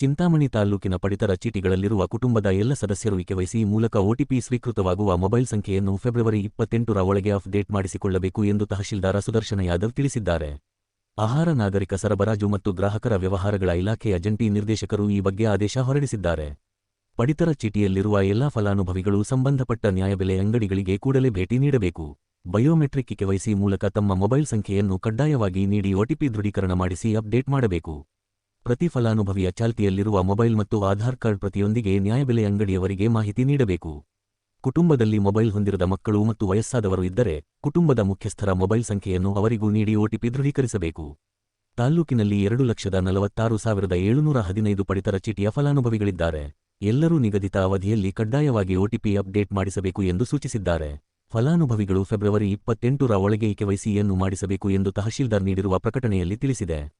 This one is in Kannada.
ಚಿಂತಾಮಣಿ ತಾಲ್ಲೂಕಿನ ಪಡಿತರ ಚೀಟಿಗಳಲ್ಲಿರುವ ಕುಟುಂಬದ ಎಲ್ಲ ಸದಸ್ಯರು ವಹಿಸಿ ಮೂಲಕ ಒಟಿಪಿ ಸ್ವೀಕೃತವಾಗುವ ಮೊಬೈಲ್ ಸಂಖ್ಯೆಯನ್ನು ಫೆಬ್ರವರಿ ಇಪ್ಪತ್ತೆಂಟರ ಒಳಗೆ ಅಪ್ಡೇಟ್ ಮಾಡಿಸಿಕೊಳ್ಳಬೇಕು ಎಂದು ತಹಶೀಲ್ದಾರ ಸುದರ್ಶನ ಯಾದವ್ ತಿಳಿಸಿದ್ದಾರೆ. ಆಹಾರ, ನಾಗರಿಕ ಸರಬರಾಜು ಮತ್ತು ಗ್ರಾಹಕರ ವ್ಯವಹಾರಗಳ ಇಲಾಖೆಯ ಜಂಟಿ ನಿರ್ದೇಶಕರು ಈ ಬಗ್ಗೆ ಆದೇಶ ಹೊರಡಿಸಿದ್ದಾರೆ. ಪಡಿತರ ಚೀಟಿಯಲ್ಲಿರುವ ಎಲ್ಲಾ ಫಲಾನುಭವಿಗಳು ಸಂಬಂಧಪಟ್ಟ ನ್ಯಾಯಬೆಲೆ ಅಂಗಡಿಗಳಿಗೆ ಕೂಡಲೇ ಭೇಟಿ ನೀಡಬೇಕು. ಬಯೋಮೆಟ್ರಿಕ್ ಕೆವೈಸಿ ಮೂಲಕ ತಮ್ಮ ಮೊಬೈಲ್ ಸಂಖ್ಯೆಯನ್ನು ಕಡ್ಡಾಯವಾಗಿ ನೀಡಿ ಒಟಿಪಿ ದೃಢೀಕರಣ ಮಾಡಿಸಿ ಅಪ್ಡೇಟ್ ಮಾಡಬೇಕು. ಪ್ರತಿ ಫಲಾನುಭವಿಯ ಚಾಲ್ತಿಯಲ್ಲಿರುವ ಮೊಬೈಲ್ ಮತ್ತು ಆಧಾರ್ ಕಾರ್ಡ್ ಪ್ರತಿಯೊಂದಿಗೆ ನ್ಯಾಯಬೆಲೆ ಅಂಗಡಿಯವರಿಗೆ ಮಾಹಿತಿ ನೀಡಬೇಕು. ಕುಟುಂಬದಲ್ಲಿ ಮೊಬೈಲ್ ಹೊಂದಿರದ ಮಕ್ಕಳು ಮತ್ತು ವಯಸ್ಸಾದವರು ಇದ್ದರೆ ಕುಟುಂಬದ ಮುಖ್ಯಸ್ಥರ ಮೊಬೈಲ್ ಸಂಖ್ಯೆಯನ್ನು ಅವರಿಗೂ ನೀಡಿ ಒಟಿಪಿ ದೃಢೀಕರಿಸಬೇಕು. ತಾಲ್ಲೂಕಿನಲ್ಲಿ ಎರಡು ಲಕ್ಷದ ನಲವತ್ತಾರು ಸಾವಿರದ ಏಳುನೂರ ಹದಿನೈದು ಪಡಿತರ ಚೀಟಿಯ ಫಲಾನುಭವಿಗಳಿದ್ದಾರೆ. ಎಲ್ಲರೂ ನಿಗದಿತ ಅವಧಿಯಲ್ಲಿ ಕಡ್ಡಾಯವಾಗಿ ಒಟಿಪಿ ಅಪ್ಡೇಟ್ ಮಾಡಿಸಬೇಕು ಎಂದು ಸೂಚಿಸಿದ್ದಾರೆ. ಫಲಾನುಭವಿಗಳು ಫೆಬ್ರವರಿ ಇಪ್ಪತ್ತೆಂಟರ ಒಳಗೆ ಕೆವೈಸಿಯನ್ನು ಮಾಡಿಸಬೇಕು ಎಂದು ತಹಶೀಲ್ದಾರ್ ನೀಡಿರುವ ಪ್ರಕಟಣೆಯಲ್ಲಿ ತಿಳಿಸಿದೆ.